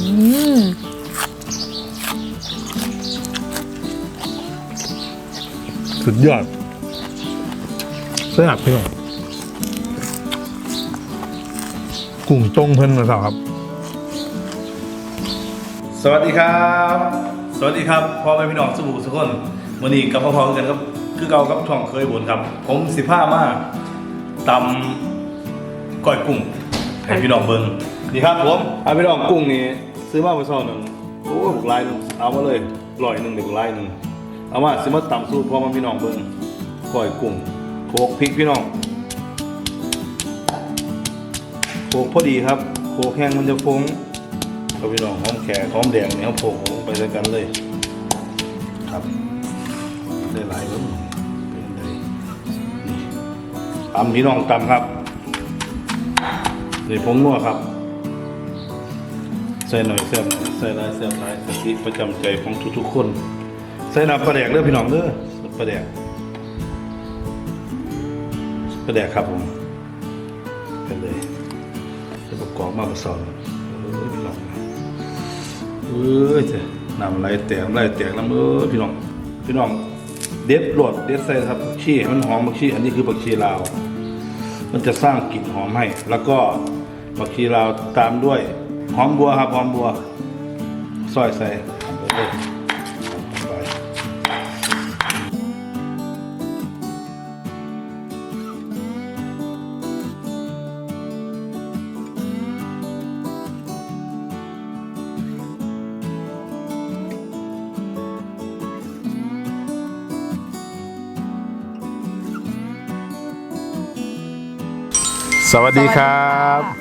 มสุดยอดแซ่บพี่น้องกุ้งต้งเพิ่นมาสาวครับ สวัสดีครับ สวัสดีครับพ่อแม่พี่น้องสุบุสุกคนวันนี้กับพ่อพ่อกันครับ คือเก่ากับช่องเคยบุญครับ ผมสิผ้ามาตำก้อยกุ้งให้พี่น้องเบิ่งนี่ครับผมเอาพี่น้องกุ้งนี่ ซื้อมาเมื่อเช้าหนึ่งโอ้ยบุกลายหนึ่งเอามาเลยร้อยหนึ่งเดี๋ยวบุกลายหนึ่งเอามาซื้อมาตำสูตรพ่อแม่พี่น้องเบิ่งก้อยกุ้งโขกพริกพี่น้องโขกพอดีครับโขกแห้งมันจะฟงก็พี่น้องหอมแขกหอมแดงเนี่ยเขาโผล่ลงไปด้วยกันเลย ครับได้หลายแล้วเป็นไงนี่ตำพี่น้องตำครับนี่ผงนัวครับ ใส่หน่อยเสียบหน่อยใส่หลายเสียบหลายกะทิประจำใจของทุกๆคน ใส่น้ำปลาแดกเด้อพี่น้องเด้อปลาแดกปลาแดกครับผมเป็นเลยใส่ประกอบมาผสมเออพี่น้องเอ้ยเจ้น้ำไหลแตกไหลแตกน้ำเอ้ยพี่น้องพี่น้องเด็ดโหลดเด็ดใส่ครับผักชีมันหอมผักชีอันนี้คือผักชีลาว มันจะสร้างกลิ่นหอมให้ แล้วก็ผักชีลาวตามด้วย หอมบัวครับหอมบัวซอยใส่ไปเลยไปสวัสดีครับ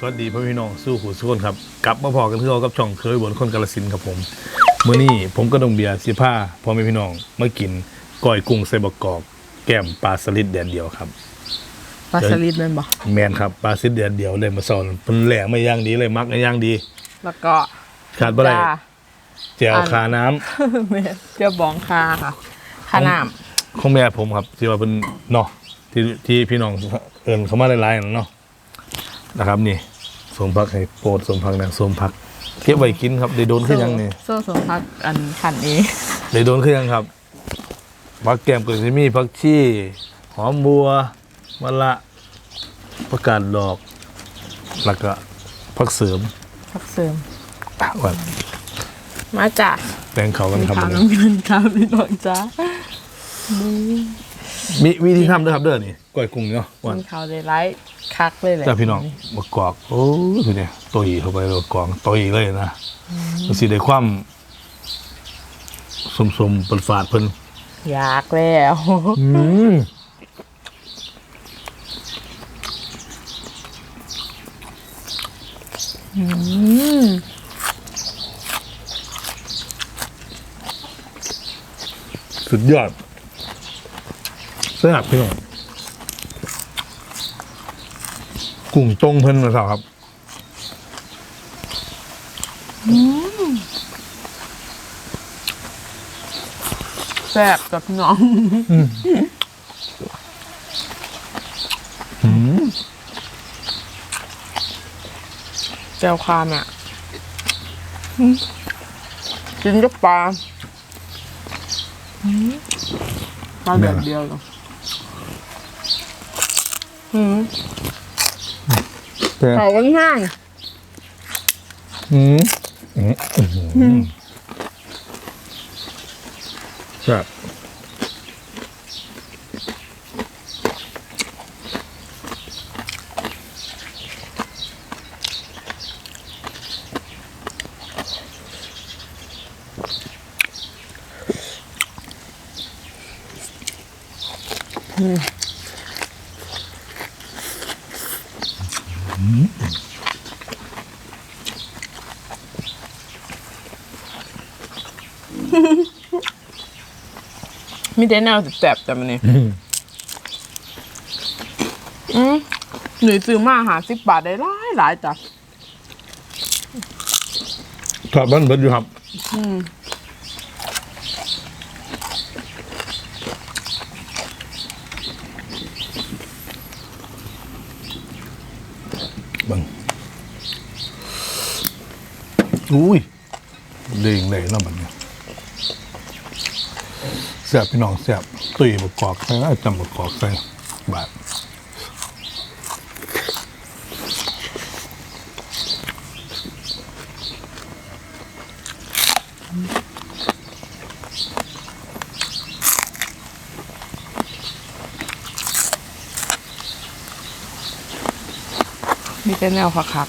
สวัสดีพ่อพี่น้องสู้หูสู้คนครับกลับมาพอกันที่เรากับช่องเคยบนคนกาลสินธุ์ครับผมเมื่อนี้ผมก็ต้องเบียร์สิผ้าพ่อแม่พี่น้องมากินก้อยกุ้งใส่บกกอกแก้มปลาสลิดแดดเดียวครับปลาสลิดนั่นบ่แมนครับปลาสลิดแดดเดียวเลยมาสอนเป็นแหลกไม่ย่างดีเลยมักไม่ย่างดี แล้วก็ขาดบ่ได้จ้าแจวอันคาน้ำแม่เจ้าบองคาค่ะขานามของแม่ผมครับที่ว่าเป็นเนาะที่ที่พี่น้องเอินเขามาหลายๆนั่นเนาะ นะครับนี่สมพักให้โปรดสมพักนะสมพักเก็บไว้กินครับได้โดนขึ้นยังนี่โซ่สมพักอันขันเองได้โดนขึ้นยังครับผักแกมก็จะมีผักชีหอมบัวมะละผักกาดดอกแล้วก็ผักเสริมพักเสริม อะก่อนมาจ้ะแตงเขากันมีครับขาววันนี้น้ำเงินครับพี่น้องจ้า มีวิธีทำด้วยครับเด้อนี่ก้อยกุ้งเนาะวันมีขาวเลยไร้คักเลยแหละจ้าพี่น้องมะกอกโอ้ยดูเนี่ยตัวอีเข้าไปเลยกองตัวอีเลยนะมันสิได้ความสมสมๆเป็นฝาดเพิ่นอยากแล้วอืมสุดยอด แซ่บพี่น้องกุ้งต้งเพิ่นมาสาวครับแซ่บกับพี่น้องอืมเจ้าความอะอืมกินกับปลาอืมปลาแบบเดียวเหรอ อืมแต่เขากันง่ายอืมอืมอืมแซ่บมี แต่แนวแซ่บๆแต่มันนี่อืมหนูซื้อมาหาสิบบาทได้หลายหลายจ้ะทอดบ้านเบิดอยู่ครับอืมเบังอุ้ยเด้งเลยเนาะมันเนี่ย แซ่บพี่น้องแซ่บตุยบกกอกใส่แล้วจำบกกอกใส่บาทมีแต่แนวคัก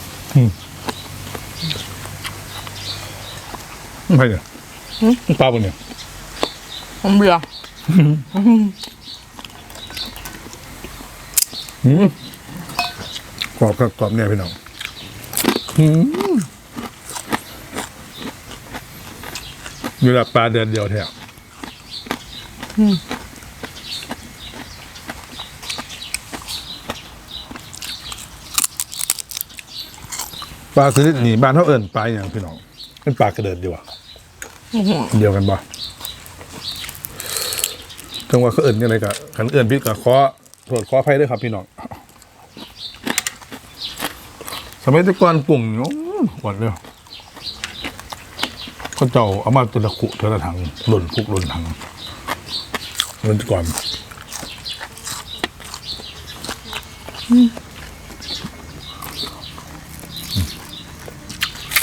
ไม่เนี่ยปลาบนเนี่ยๆ ผมเบื่อกรอบครับกรอบเนี่ยพี่น้องอืมเวลาปลาเดือนเดียวแถวปลาชนิดนี้บ้านเขาเอิ่นปลาอย่างพี่น้องเป็นปลากระเดิดดีกว่าเดียวกันบ่ จังหว่าเขาเอิ่นยังไงกับขันเอิ่นพี่กับคอโทษคอไฟด้วยครับพี่น้องสมัยตะกอนปุ่งเนาะหวานเลยเขาเจ้าเอามาตัวละขุตัวละถังหล่นคุกหล่นถังเงินตะก่อน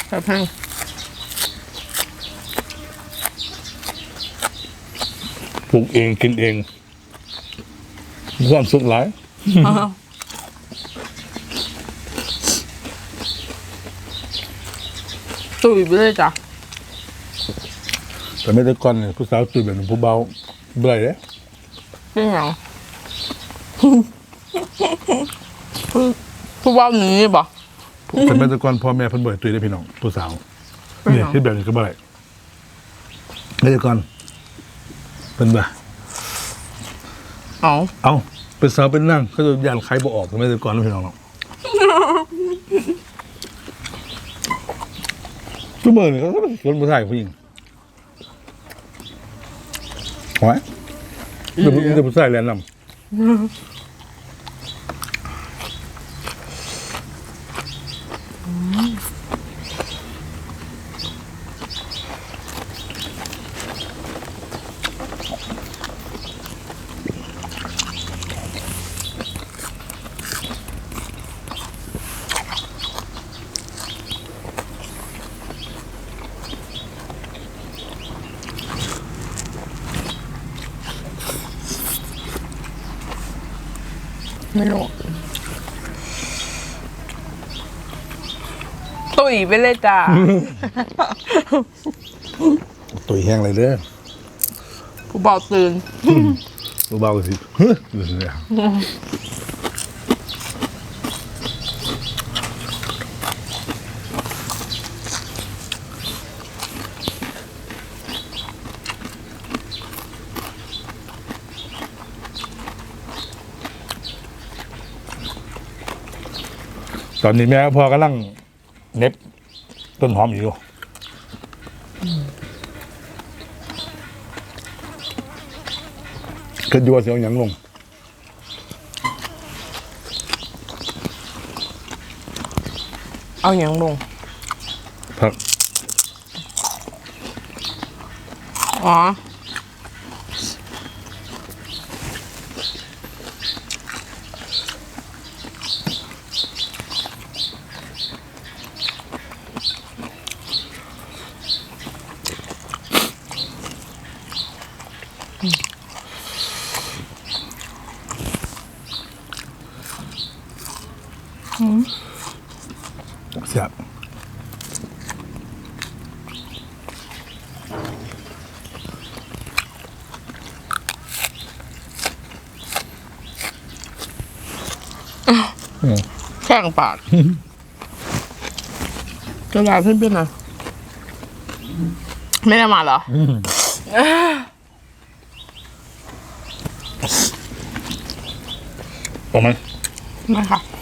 แบบแห้ง ปลูกเองกินเองมีความสุขหลายตุ๋ยไปเลยจ้ะแต่ไม่ได้ก่อนเนี่ยผู้สาวตื่นแบบผู้เบาเบื่อเลยเป็นหยังผู้ผู้ว่าหนีบ่แต่ไม่ได้ก่อนพ่อแม่เพิ่นบ่อยตื่นได้พี่น้องผู้สาวเป็นหเนี่ยัยงที่แบบนี้ก็บ่ได้ไม่ได้ก่อน เป็นบ่าเอาเอาเป็นสาวเป็นนั่งเขาจะยานใครบ่ออกแต่ไม่ได้ก่อนนะพี่น้องเนาะทุกเมื่อนี่เขาก็คนผู้ชายผู้หญิงหอยเดี๋ยวผู้เดี๋ยวผู้ชายแลนนำ ไม่รู้ตุ๋ย ไปเลยจ้ะตุยแห้งเลยเด้อผู้เบาตื่น เบาๆสิเฮ้ยดูสิเนี่ยตอนนี้แม่พ่อกำลังเหน็บ ต้นหอมอยู่ก็ดูว่าเสียงหยังลงเอาหยังลงพัก อ๋อ เสียบอืมแข้งปาดกระดาษขึ้นเป็นไงไม่ได้มาเหรอออกไหมไม่ค่ะ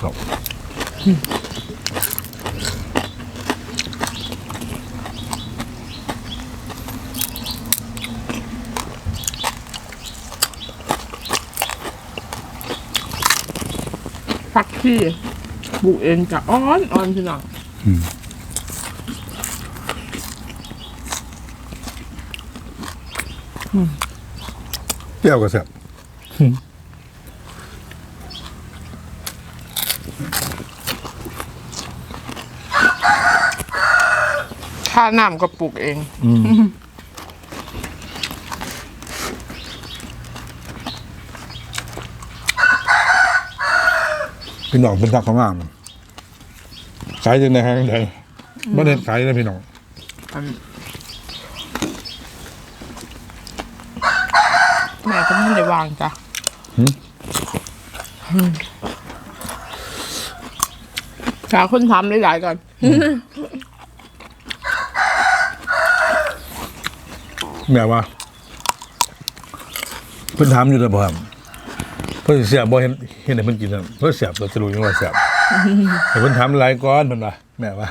ครับผักที่ปลูกเองจะอ่อนอ่อนพี่น้องเปรี้ยวก็แซ่บ ค่าน้ำก็ปลูกเองพี่น้องเป็นทักเขามากขายจังได๋ขายจังได๋บ่ได้ขายนะพี่น้องอันแม่ก็ไม่ได้วางจ้ะหาคนทำหลายๆก่อน แม่ว่าเพิ่นถามอยู่แล้วบ่ครับเพิ่นสิเสียบบ่เห็นเห็นให้เพิ่นกินนั่นเพิ่นเสียบเราจะรู้ยังว่าเสียบแต่เพิ่นถามหลายก่อนเพิ่นว่าแม่ว่า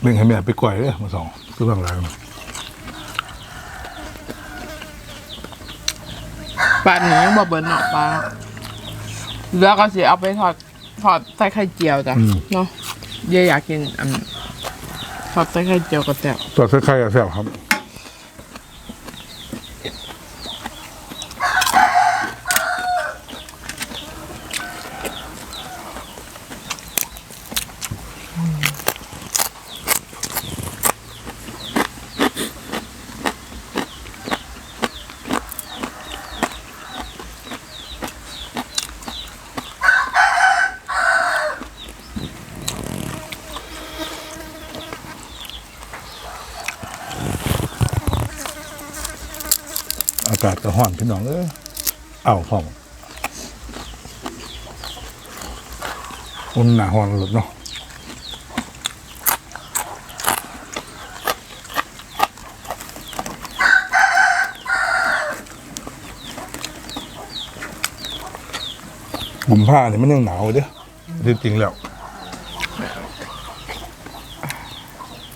เบ่งให้แม่ไปก่อยเด้อมาสองคือเบางหลายปลาหนียังบ่เบิร์นเนาะปลาแล้วก็สิเอาไปทอดทอดใส่ไข่เจียวจ้ะเนาะเดี๋ยวอยากกินอันทอดใส่ไข่เจียวกับแจ่วตัวคล้ายๆกับแซ่บครับ อากาศก็ร้อนพี่น้องเอ้ยอ้าวพร้อมอุ่นหนาร้อนหลดเนาะกุมผ้าเนี่ยมันยังหนาวอยู่เด้อที่จริงแล้ว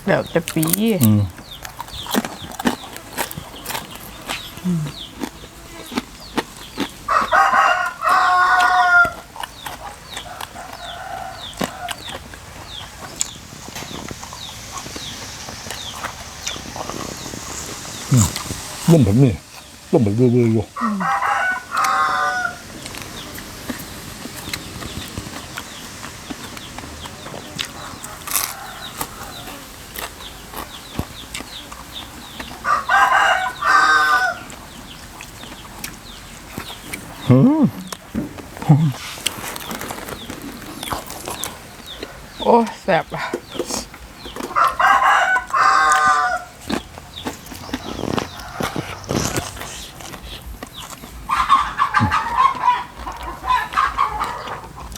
เดี๋ยวจะปีอืม ร่มแบบนี้ร่มแบบเบื่อๆอยู่หืม โอ้แสบอะ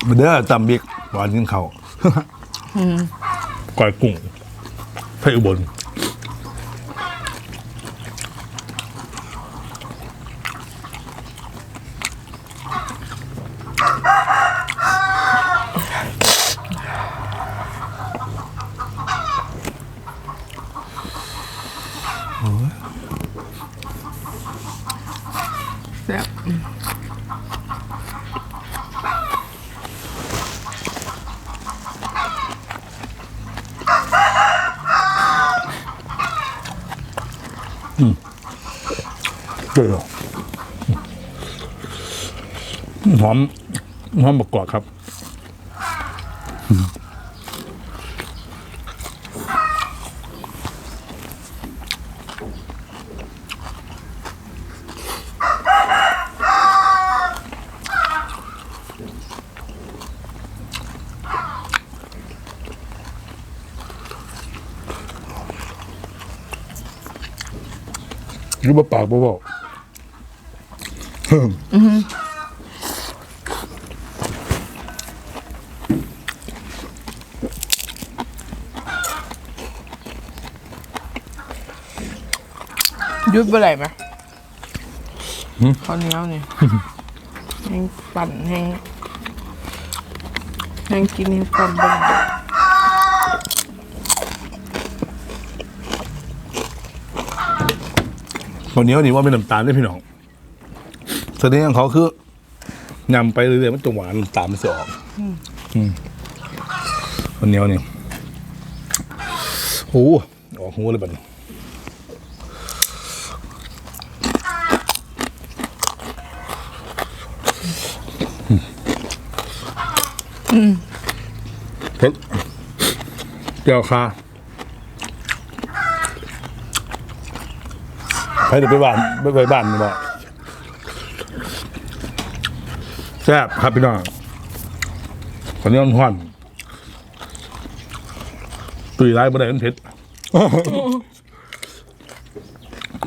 มาเด้อตำบิ๊กหวานกินเขาวก่อยกุ้งไผ่อุบล เด้อหอมหอมบกกอกครับอยู่บ่ปากบ่เว้า ยุดเมื่อไหร่ไหมข้าวเหนียวนี่แห้งปั่นแห้งแห้งกินแห้งปั่นเบ้างวันนี้วันนี้ว่าเป็นน้ำตาลด้วยพี่น้อง สดงของเขาคือยำไปเรื่อยๆมันจะหวานน้ำตาลมันจะออกอืมวันนี้นี่โอ้โหออกหูเลยบัดนี้เผ็ดเจียวคาไปเดี๋ยวไปบ้านไปไปบ้านนี่บ่ แซ่บครับพี่น้องคนนี้มันห้อนตุยร้ายบ่ได้มันเผ็ด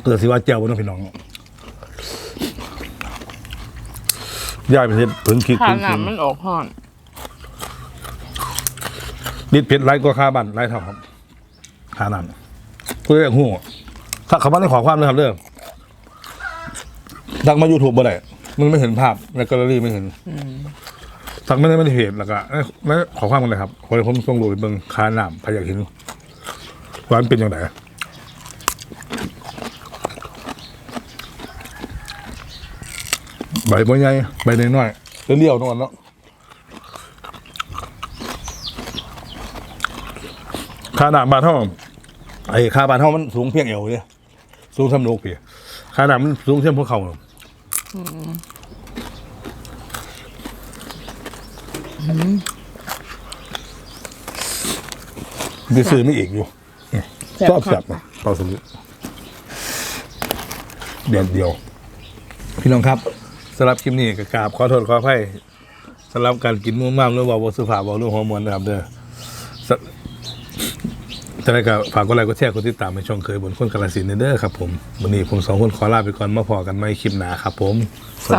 เกิดสิว่าแจ่วบ่เน้องพี่น้องย่ายไปเฮ็ดผึ่งคิดขาผึ่งหนาคิดมันออกห่อน นิดเผ็ดไรก็ค่าบ้านไรเท่าครับหานั่นเพื่อหูถ้าเขามาในขอความนะครับเรื่องดังมา YouTube บ่ได้ มันไม่เห็นภาพในแกลเลอรี่ไม่เห็นทักไม่ได้ไม่ได้เพจแล้วก็ไม่ขอความกันเลยครับคนผมส่งรูปไปเบิ่งคาหนามพยากเห็นว่านเป็นยังไงใบบ่ใหญ่ใบน้อยๆเรียวๆนวลเนาะค่าหนามบานเท่าไอ้ค่าบานเท่ามันสูงเพียงเอวเนี่ยสูงทำโนกเพียค่าหนามมันสูงเทียมพวกเขาจะ ซื้อไม่อีกอยู่ชอบจับนะเปาสลิดเดียวเดียว พี่น้องครับสำหรับคลิปนี้ก็กราบขอโทษขออภัยสำหรับการกินมุ่งมั่มหรือว่าบสุภาพบเรื่องฮอร์โมนนะครับเด้อ แต่ละก็ฝากกดไลค์กดแชร์กดติดตามในช่องเคยบนคนกาลสินธุ์เด้อครับผมวันนี้ผมสองคนขอลาไปก่อนมาพอกันไม่คลิปหนาครับผมจ้า